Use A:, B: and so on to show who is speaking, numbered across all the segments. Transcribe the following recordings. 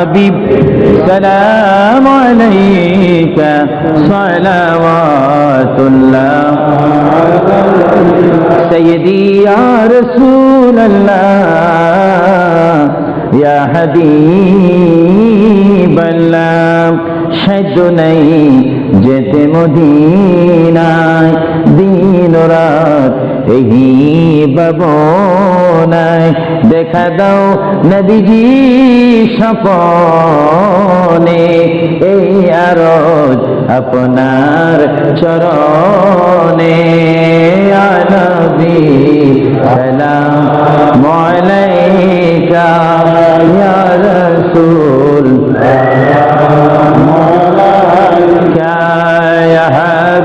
A: حبيب سلام عليك. صلوات الله. سيدي يا رسول الله يا حبيب الله. شدني যেতে মদিনায় দিন রাত এই বাবনায়। দেখা দাও নদীজি সপনে এই আরজ আপনার চরণে। আনবী সালাম আলাইকা, ইয়া রাসূল।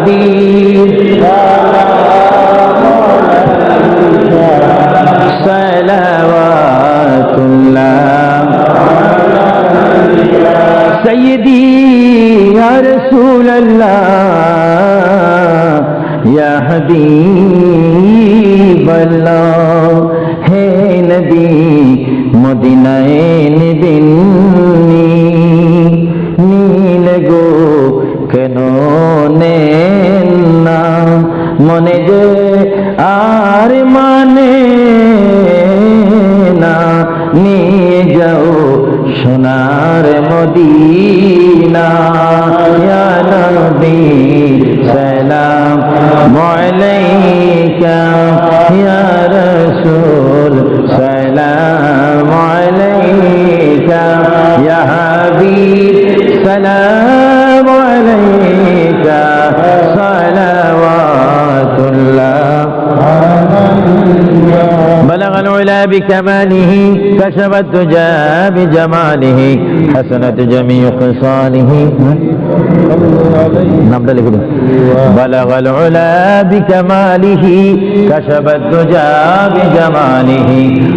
A: حبيب بكماله كشف الدجى بجماله حسنت جميع خصاله নামটা লিখে দিন بلغ العلا بكماله كشف الدجى بجماله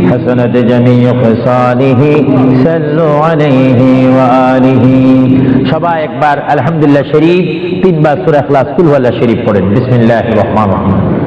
A: حسنت جميع خصاله صلوا عليه وآله সবাই একবার আলহামদুলিল্লাহ শরীফ তিনবার সূরা ইখলাস কুল ওয়ালা শরীফ পড়েন বিসমিল্লাহির রহমানির রহিম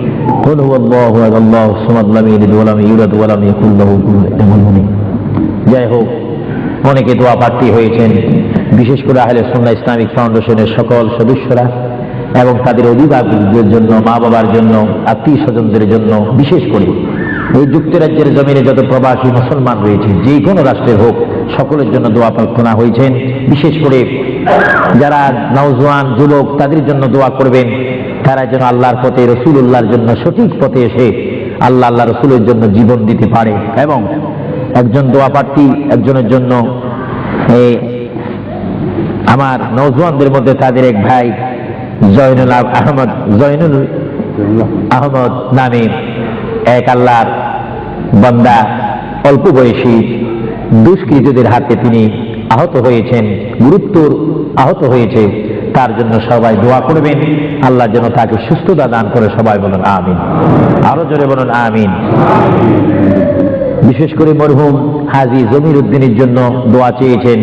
A: قل هو الله احد الله الصمد لم يلد ولم يولد ولم يكن له كفوا احد যাই হোক অনেকে দোয়া প্রার্থী হয়েছেন বিশেষ করে আহলে সুন্নাহ ইসলামিক ফাউন্ডেশনের সকল সদস্যরা এবং তাদের অভিভাবকদের জন্য মা বাবার জন্য আত্মীয় স্বজনদের জন্য বিশেষ করে এই যুক্তরাজ্যের জমিনে যত প্রবাসী মুসলমান রয়েছে যে কোনো রাষ্ট্রের হোক সকলের জন্য দোয়া প্রার্থনা হয়েছেন বিশেষ করে যারা নওজোয়ান যুবক তাদের জন্য দোয়া করবেন তারা যেন আল্লাহর পথে রসুল্লাহর জন্য সঠিক পথে এসে আল্লাহ আল্লাহ রসুলের জন্য জীবন দিতে পারে। এবং একজন দোয়া প্রার্থী একজনের জন্য আমার নৌজওয়ানদের মধ্যে তাদের এক ভাই, জয়নুল আহমদ জয়নুল আহমদ নামে এক আল্লাহর বন্দা, অল্প বয়সী, দুষ্কৃতদের হাতে তিনি আহত হয়েছেন, গুরুত্বর আহত হয়েছে। তার জন্য সবাই দোয়া করবেন। আল্লাহ যেন তাকে সুস্থতা দান করে সবাই বলুন, আমিন। আরও জোরে বলুন, আমিন। বিশেষ করে মরহুম হাজি জমির উদ্দিনের জন্য দোয়া চেয়েছেন।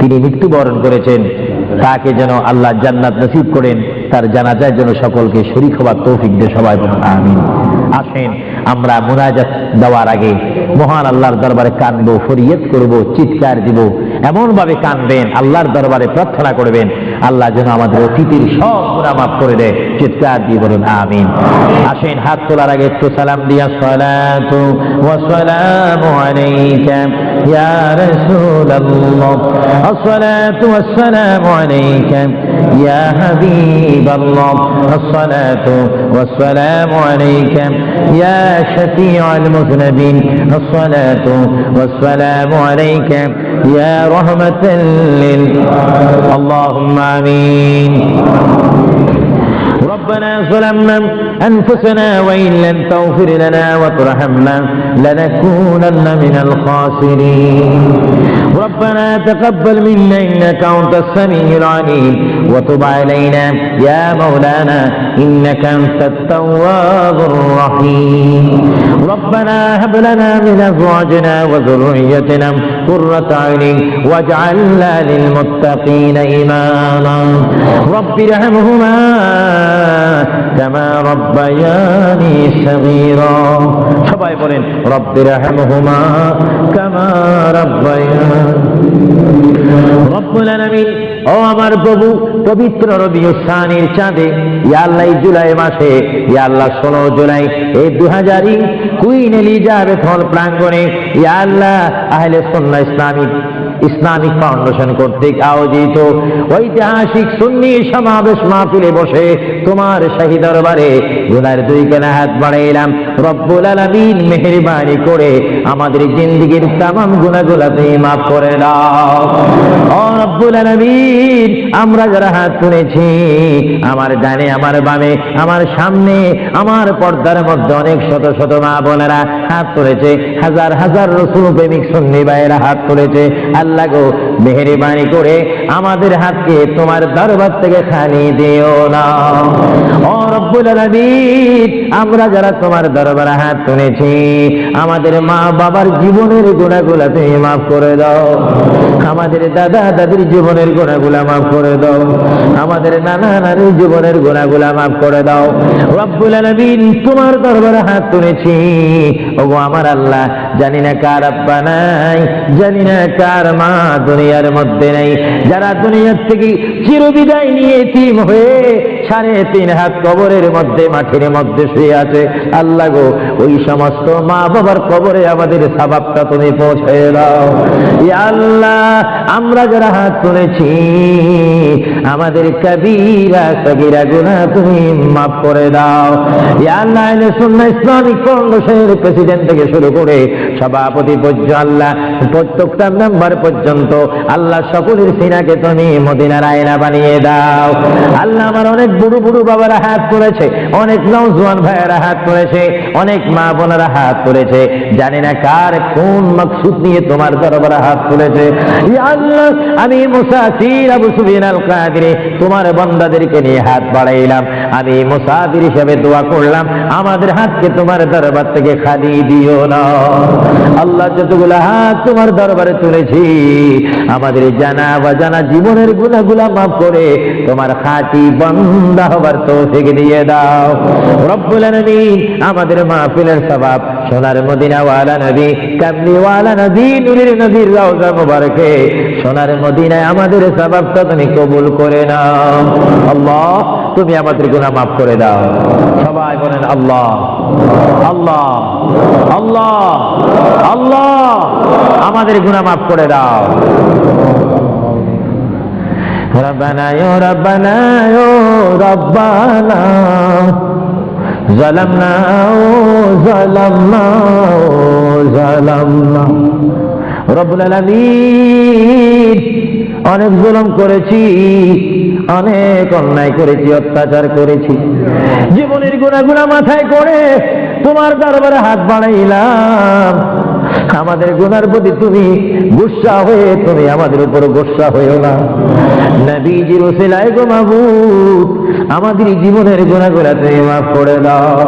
A: তিনি মৃত্যুবরণ করেছেন। তাকে যেন আল্লাহ জান্নাত নসিব করেন। তার জানাজার জন্য সকলকে শরিক হবার তৌফিক দিয়ে সবাই বলুন, আমিন। আসেন, আমরা মোনাজাত দেওয়ার আগে মহান আল্লাহর দরবারে কানবো ফরিয়ত করব, চিৎকার দিব। এমন ভাবে কানবেন, আল্লাহর দরবারে প্রার্থনা করবেন, আল্লাহ যেন আমাদের অতীতের সব গুণা মাফ করে দেয়, চিৎকার দিয়ে বলুন, আমিন। আসেন, হাত তোলার আগে একটু সালাম দিয়া সালাম يا رسول الله. الصلاة والسلام عليك يا حبيب الله. الصلاة والسلام عليك يا شفيع المذنبين. الصلاة والسلام عليك يا رحمة لل اللهم آمين. ربنا ظلمنا أنفسنا وإن لم تغفر لنا وترحمنا لنكونن من الخاسرين. ربنا تقبل منا إنك أنت السميع العليم. وتب علينا يا مولانا إنك أنت التواب الرحيم. ربنا هب لنا من أزواجنا وذريتنا قرة عين واجعلنا للمتقين إماما. رب ارحمهما. সবাই বলেন রব্বির ও আমার প্রভু, পবিত্র রবি সানির চাঁদে ইয়াল্লাই জুলাই মাসে ইয়াল্লাহ ষোলো জুলাই, এই দু হাজারই কুইন এলিজাবেথ হল প্রাঙ্গণে ইয়াল্লাহ আহলে সন্না ইসলামিক ইসলামিক ফাউন্ডেশন কর্তৃক আয়োজিত ঐতিহাসিক সুন্নি সমাবেশ মাহফিলে বসে তোমার শাহী দরবারে গুনার দুই কেনা হাত বাড়াইলাম। রব্বুল আলামিন মেহেরবানি করে আমাদের জিন্দগির তামাম গুনাহগুলো তুমি মাফ করে দাও। রব্বুল আলামিন, আমরা যারা হাত তুলেছি, আমার ডানে, আমার বামে, আমার সামনে, আমার পর্দার মধ্যে অনেক শত শত মা বোনেরা হাত তুলেছে, হাজার হাজার রসুল প্রেমিক সুন্নি ভাইয়েরা হাত তুলেছে। আল্লাহ গো মেহেরবানি করে আমাদের হাতকে তোমার দরবার থেকে খালি দিও না। ও আমরা যারা তোমার দরবারে হাত তুলেছি, আমাদের মা বাবার জীবনের গুণাগুলা তুমি মাফ করে দাও। আমাদের দাদা দাদির জীবনের গুণাগুলা মাফ করে দাও। আমাদের নানা নানির জীবনের গুণাগুলা মাফ করে দাও। রব্বুল আলামিন, তোমার দরবারে হাত তুলেছি। ওগো আমার আল্লাহ, জানি না কার আব্বা নাই, জানি না কার মা দুনিয়ার মধ্যে নেই। যারা দুনিয়ার থেকে চিরবিদায় নিয়ে টিম হয়ে সাড়ে তিন হাত কবরের মধ্যে, মাঠের মধ্যে শুয়ে আছে। আল্লাহ গো, ওই সমস্ত মা বাবার কবরে আমাদের সাবাবটা তুমি পৌঁছে দাও। আল্লাহ, আমরা যারা হাত তুলেছি, আমাদের কবিরা, সগিরা গুনা তুমি মাফ করে দাও। আল্লাহ সুন্নাহ ইসলামিক ফাউন্ডেশনের প্রেসিডেন্ট থেকে শুরু করে সভাপতি পর্যন্ত, আল্লাহ, প্রত্যেকটা মেম্বার পর্যন্ত, আল্লাহ সকলের সিনাকে তুমি মদিনার আয়না বানিয়ে দাও। আল্লাহ আমার অনেক বুড়ো বুড়ো বাবারা হাত তুলেছে, অনেক নৌজওয়ান ভাইয়েরা হাত তুলেছে, অনেক মা বোনেরা হাত তুলেছে। জানি না কার কোন মকসুদ নিয়ে তোমার দরবারে হাত তুলেছে। আমি মুসাফির আবু সুফিয়ান আল কাদিরে তোমার বান্দাদেরকে নিয়ে হাত বাড়াইলাম। আমি মুসাফির হিসেবে দোয়া করলাম, আমাদের হাতকে তোমার দরবার থেকে খালি দিও না। আল্লাহ যতগুলো হাত তোমার দরবারে তুলেছি, আমাদের জানা বা জানা জীবনের গুণাগুলা মাফ করে তোমার খাঁটি বান্দা হবার তৌফিক দিয়ে দাও। রব্বুল নবী আমাদের মাহফিলের সবাব, সোনার মদিনা ওয়ালা নবী কাবলি ওয়ালা নবী, নুরের নবীর রওজা মুবারকে, সোনার মদিনায় আমাদের সবাবটা তুমি কবুল করে নাও। আল্লাহ, তুমি আমাদের গুনাহ মাফ করে দাও। সবাই বলেন, আল্লাহ আল্লাহ আল্লাহ আল্লাহ, আমাদের গুনাহ মাফ করে দাও। রব্বানা ইয়া রব্বানা ইয়া ربنا ظلمنا ظلمنا ظلمنا রব্বুল আলামিন অনেক জুলুম করেছি অনেক অন্যায় করেছি অত্যাচার করেছি জীবনের গুণাগুলা মাথায় করে তোমার দরবারে হাত বাড়াইলাম আমাদের গুনার প্রতি তুমি গুসা হয়ে, তুমি আমাদের উপর গুসা হয়েও না। আমাদের জীবনের গুণাগুলা তুমি মাফ করে দাও।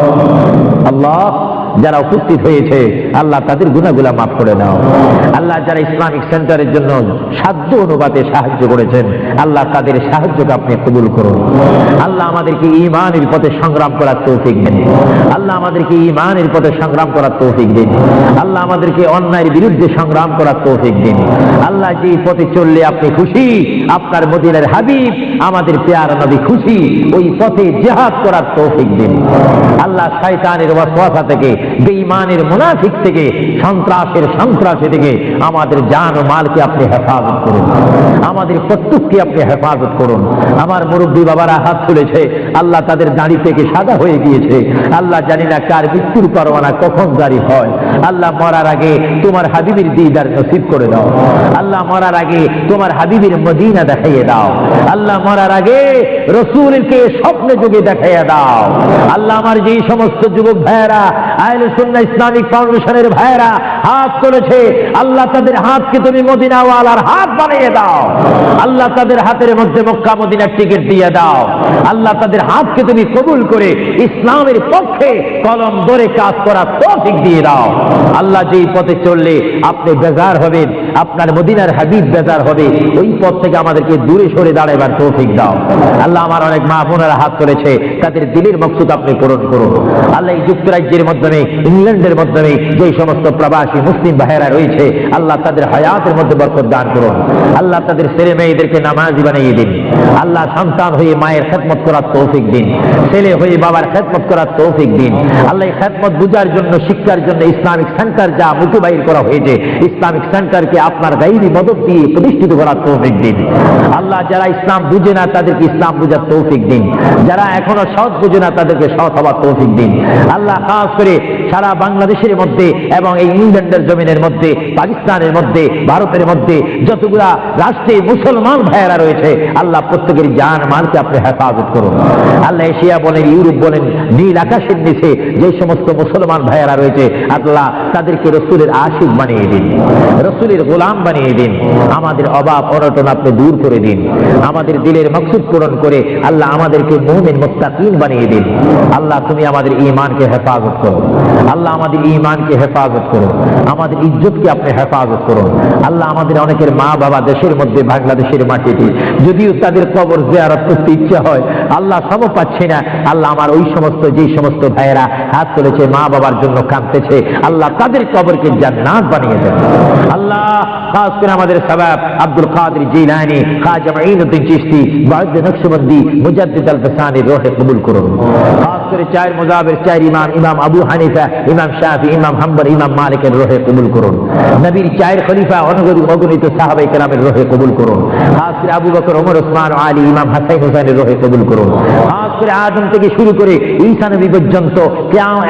A: আল্লাহ যারা উপস্থিত হয়েছে, আল্লাহ তাদের গুণাগুলা মাফ করে দাও আল্লাহ যারা ইসলামিক সেন্টারের জন্য সাধ্য অনুপাতে সাহায্য করেছেন, আল্লাহ তাদের সাহায্যকে আপনি কবুল করুন। আল্লাহ আমাদেরকে ইমানের পথে সংগ্রাম করার তৌফিক দেন। আল্লাহ আমাদেরকে ইমানের পথে সংগ্রাম করার তৌফিক দিন। আল্লাহ আমাদেরকে অন্যায়ের বিরুদ্ধে সংগ্রাম করার তৌফিক দিন। আল্লাহ যে পথে চললে আপনি খুশি, আপনার মদিনের হাবিব, আমাদের পেয়ার নবী খুশি, ওই পথে জেহাদ করার তৌফিক দিন। আল্লাহ শয়তানের ওয়াসওয়াসা থেকে বেঈমানের মুনাফিক থেকে, সন্ত্রাসের সন্ত্রাসী থেকে আমাদের জান মালকে আপনি হেফাজত করুন। আমাদের প্রত্যেককে আপনি হেফাজত করুন। আমার মুরব্বী বাবারা, হাত তুলেছে। আল্লাহ তাদের দাড়ি থেকে সাদা হয়ে গিয়েছে। আল্লাহ জানি না কার মৃত্যুর পরোয়ানা কখন জারি হয়। আল্লাহ মরার আগে তোমার হাবিবির দিদার নসিব করে দাও। আল্লাহ মরার আগে তোমার হাবিবির মদিনা দেখাইয়ে দাও। আল্লাহ মরার আগে রসুলকে স্বপ্নে যুগে দেখাইয়ে দাও। আল্লাহ আমার যেই সমস্ত যুবক ভাইয়েরা ইসলামিক ফাউন্ডেশনের ভাইয়েরা, হাত আল্লাহ তাদের হাতকে তুমি মদিনাওয়ালার হাত বানিয়ে দাও। আল্লাহ তাদের হাতের মধ্যে মক্কা মদিনার টিকিট দিয়ে দাও। আল্লাহ তাদের হাতকে তুমি কবুল করে ইসলামের পক্ষে কলম ধরে কাজ করা তৌফিক দিয়ে দাও। আল্লাহ যেই পথে চললে আপনি বেজার হবেন আপনার মদিনার হাবিব বেজার হবে। ওই পথ থেকে আমাদেরকে দূরে সরে দাঁড়াবার তৌফিক দাও। আল্লাহ আমার অনেক মা বোনেরা হাত তুলেছে তাদের দিলের মকসুদ আপনি পূরণ করুন। আল্লাহ এই যুক্তরাজ্যের মাধ্যমে, ইংল্যান্ডের মাধ্যমে যে সমস্ত প্রবাসী মুসলিম ভাইয়েরা রয়েছে, আল্লাহ তাদের হায়াতের মধ্যে বরকত দান করুন। আল্লাহ তাদের ছেলে মেয়েদেরকে নামাজি বানিয়ে দিন। আল্লাহ সন্তান হয়ে মায়ের খেদমত করার তৌফিক দিন। ছেলে হয়ে বাবার খেদমত করার তৌফিক দিন। আল্লাহ খেদমত বুঝার জন্য, শিক্ষার জন্য ইসলামিক সেন্টার যা মুকুবাইর করা হয়েছে, ইসলামিক সেন্টারকে আপনার গাইরি মদত দিয়ে প্রতিষ্ঠিত করার তৌফিক দিন। আল্লাহ যারা ইসলাম বুঝে না, তাদেরকে ইসলাম বুঝার তৌফিক দিন। যারা এখনও সৎ বুঝে না, তাদেরকে সৎ হওয়ার তৌফিক দিন। আল্লাহ খাস করে সারা বাংলাদেশের মধ্যে এবং এই ইংল্যান্ডের জমিনের মধ্যে, পাকিস্তানের মধ্যে, ভারতের মধ্যে যতগুলা রাষ্ট্রে মুসলমান ভাইয়েরা রয়েছে, আল্লাহ প্রত্যেকের জান মালকে আপনি হেফাজত করুন। আল্লাহ এশিয়া বলেন, ইউরোপ বলেন, নীল আকাশের নিচে যে সমস্ত মুসলমান ভাইয়েরা রয়েছে, আল্লাহ তাদেরকে রসুলের আশিক বানিয়ে দিন। রসুলের গোলাম বানিয়ে দিন। আমাদের অভাব অনটন আপনি দূর করে দিন। আমাদের দিলের মকসুদ পূরণ করে আল্লাহ আমাদেরকে মুমিন, মুত্তাকিন বানিয়ে দিন। আল্লাহ, তুমি আমাদের ইমানকে হেফাজত করো। আল্লাহ আমাদের ইমানকে হেফাজত করো। আমাদের ইজ্জতকে আপনি হেফাজত করুন। আল্লাহ আমাদের অনেকের মা বাবা দেশের মধ্যে বাংলাদেশের মাটিতে, যদিও তাদের কবর জিয়ারত করতে ইচ্ছা হয়, আল্লাহ সম পাচ্ছে না। আল্লাহ আমার ওই সমস্ত যে সমস্ত ভাইয়েরা হাত তুলেছে মা বাবার জন্য কাঁদতেছে, আল্লাহ তাদের কবরকে জান্নাত বানিয়ে দেন। আল্লাহ খাস করে আমাদের সবাব আব্দুল কাদের জিলানি, খাজা মাইনুদ্দিন চিশতি বাউদ্দ নকশবন্দি, মুজাদ্দিদ আল ফসানি রোহে কবুল করুন। খাস করে চার মুজাবের চার ইমাম ইমাম আবু হানিফা, ইমাম শাফি, ইমাম হাম্বর ইমাম মালিকের রোহে কবুল করুন। নবীর চার খলিফা অগণিত সাহাবাই কেরামের রোহে কবুল করুন। খাস করে আবু বকর, ওমর, ওসমান আলী, ইমাম হাসাইন হোসেনের রোহে কবুল করুন। খাস করে আদম থেকে শুরু করে ঈসা নবী পর্যন্ত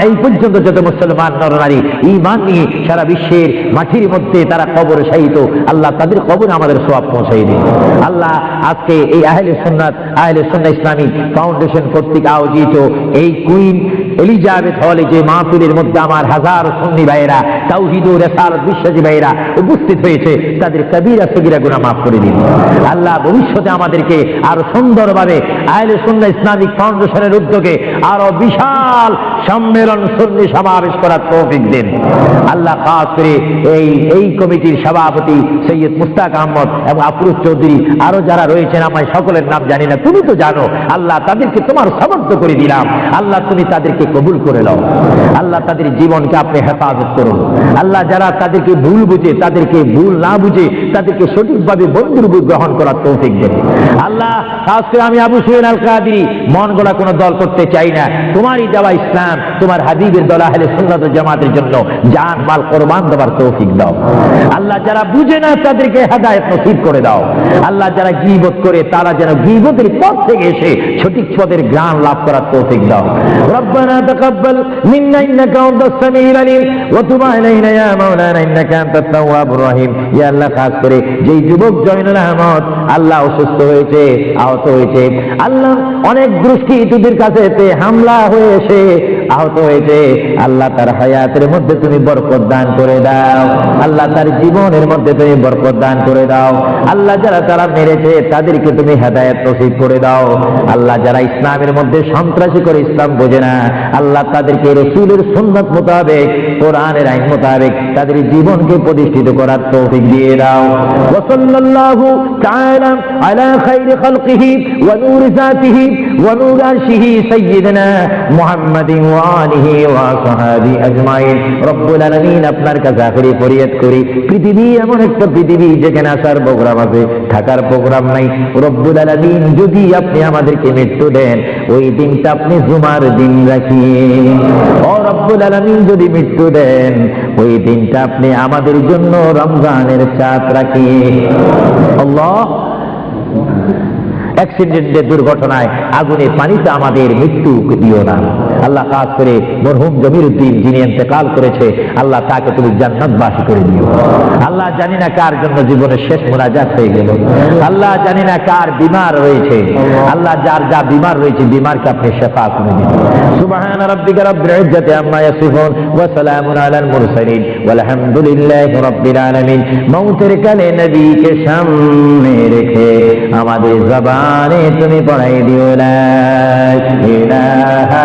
A: এই পর্যন্ত যত মুসলমান নরনারী ইমান নিয়ে সারা বিশ্বের মাটির মধ্যে তারা কবর শাহিত আল্লাহ তাদের কবর আমাদের সব পৌঁছাই দিন। আল্লাহ আজকে এই আহলে সুন্নাত, আহলে সুন্নাহ ইসলামী ফাউন্ডেশন কর্তৃক আয়োজিত এই কুইন এলিজাবেথ হলে যে মাহফিলের মধ্যে আমার হাজার সুন্নি ভাইয়েরা, তাওহিদ ও রেসালত বিশ্বাসী ভাইয়েরা উপস্থিত হয়েছে, তাদের কবিরা সগিরা গুনাহ মাফ করে দিন। আল্লাহ ভবিষ্যতে আমাদেরকে আরও সুন্দরভাবে আহলে সুন্নাহ ইসলামিক ফাউন্ডেশনের উদ্যোগে আরও বিশাল সম্মেলন সুন্নি সমাবেশ করার তৌফিক দিন। আল্লাহ খাস করে এই এই কমিটির সভাপতি সৈয়দ মুস্তাক আহমদ এবং আফরুজ চৌধুরী, আরও যারা রয়েছেন আমার সকলের নাম জানি না, তুমি তো জানো, আল্লাহ তাদেরকে তোমার সমর্থ করে দিলাম। আল্লাহ তুমি তাদেরকে কবুল করে নাও। আল্লাহ তাদের জীবনকে আপনি হেফাজত করুন। আল্লাহ যারা তাদেরকে ভুল বুঝে, তাদেরকে ভুল না বুঝে, তাদেরকে সঠিকভাবে বন্ধুর গ্রহণ করার তৌফিক দেন। আল্লাহ খাস করে আমি আবু সুহেন আল কাদিরি মন গড়া কোনো দল করতে চাই না। তোমারই দেওয়া ইসলাম, তোমার হাবিবের দল আহলে সুন্নাত জামাতের জন্য জান, মাল, কোরবান দেওয়ার তৌফিক দাও। আল্লাহ যারা বুঝে না, তাদেরকে হেদায়েত নসিব করে দাও। আল্লাহ যারা গীবত করে, তারা যেন গীবতের পথ থেকে এসে সঠিক পদের জ্ঞান লাভ করার তৌফিক দাও। ربنا تقبل منا انك انت السميع العليم وتب علينا يا مولانا انك انت التواب الرحيم يا الله খাস করে যেই যুবক জয়নুল আহমদ আল্লাহ অসুস্থ হয়েছে আহত হয়েছে আল্লাহ অনেক দৃষ্টি তোদের কাছে এতে হামলা হয়েছে আহত হয়েছে। আল্লাহ তার হায়াতের মধ্যে তুমি বরকত দান করে দাও। আল্লাহ তার জীবনের মধ্যে তুমি বরকত দান করে দাও। আল্লাহ যারা তারা মেরেছে, তাদেরকে তুমি হেদায়ত নসিব করে দাও। আল্লাহ যারা ইসলামের মধ্যে সন্ত্রাসী করে ইসলাম বোঝে না, আল্লাহ তাদেরকে রসুলের সুন্নত মোতাবেক, কোরআনের আইন মোতাবেক তাদের জীবনকে প্রতিষ্ঠিত করার তৌফিক দিয়ে দাও। ওসল্লাল্লাহু তাআলা আলা খাইর খালকিহি ওয়া নূর জাতিহি ওয়া নূর আরশিহি সাইয়্যিদিনা আলিহি ওয়া সাহাবি আজমাইন। রব্বুল আলামিন আপনার কাছে ফরিয়াদ করি। পৃথিবী এমন একটা পৃথিবী যেখানে আসার প্রোগ্রাম আছে, থাকার প্রোগ্রাম নাই। রব্বুল আলামিন যদি আপনি আমাদেরকে মৃত্যু দেন, ওই দিনটা আপনি জুমার দিন রাখি ও রব্বুল আলামিন যদি মৃত্যু দেন, ওই দিনটা আপনি আমাদের জন্য রমজানের চাঁদ রাখি আল্লাহ, অ্যাক্সিডেন্টের দুর্ঘটনায় আগুনে পানিতে আমাদের মৃত্যু দিও না। আল্লাহ কাজ করে মরহুম জমির উদ্দিন যিনি ইন্তেকাল করেছে, আল্লাহ তাকে তুমি জান্নাতবাসী করে দিও। আল্লাহ জানি না কার জন্য জীবনের শেষ মোনাজাত হয়ে গেল। আল্লাহ জানি না কার বিমার রয়েছে। আল্লাহ যার যা বিমার রয়েছে, বিমারকে আপনি শেফা করে দিন। সুবহান রাব্বিকা রাব্বিল ইজ্জাতি আম্মা ইয়াসিফুন ওয়া সালামুন আলাল মুরসালিন। ওয়ালহামদুলিল্লাহি রাব্বিল আলামিন। মৌতের কালে নবীকে সামনে রেখে আমাদের জবানে তুমি পড়াই দিও, লা ইলাহা